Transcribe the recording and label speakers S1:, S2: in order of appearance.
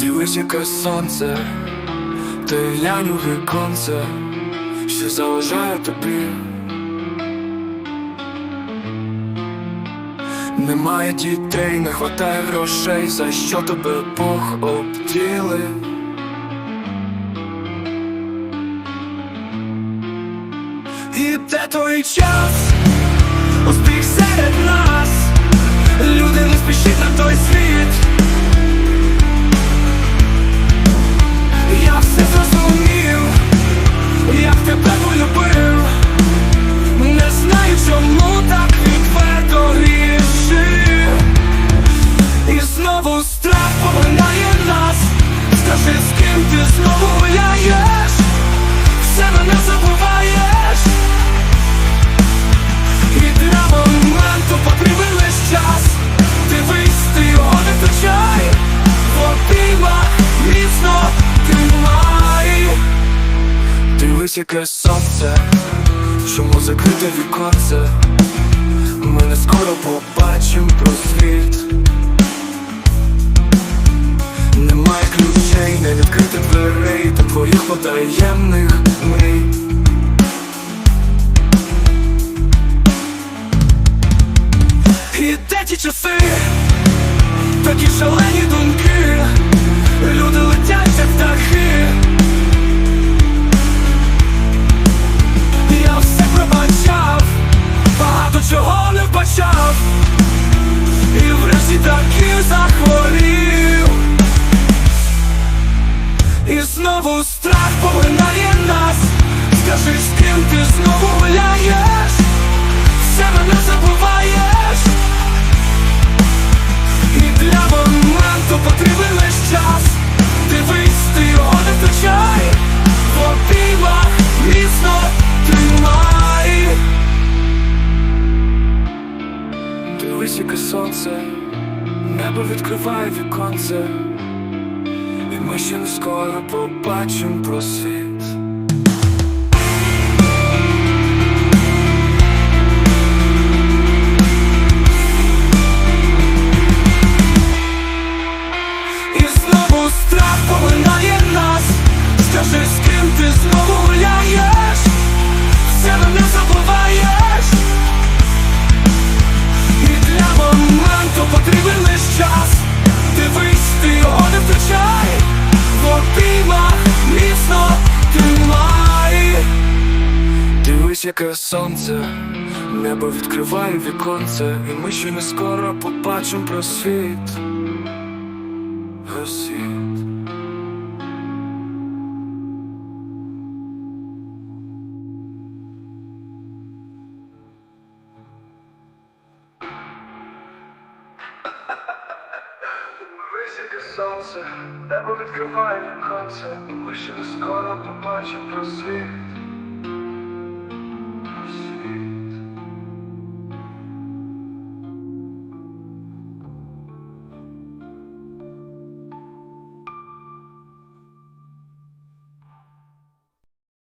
S1: Дивись, яке сонце, ти глянь у віконце, що заважає тобі. Немає дітей, не хватає грошей, за що тебе Бог обділив. І де той час, успіх серед нас, люди не спішіть на той світ. Ти знову гуляєш, все мене забуваєш. І для моменту лиш час. Ти його не втрачай. В обіймах міцно тримай. Дивись, яке сонце Чому закрите віконце. Ми не скоро побачим просвіт потаємних мрій І де ті часи, Дивись, яке сонце. Небо відкриває віконце. І ми ще не скоро побачимо просвіт яке сонце. Небо відкриває віконце І ми ще не скоро побачим просвіт Просвіт Дивись, сонце, небо відкриває віконце, ми ще не скоро побачимо просвіт.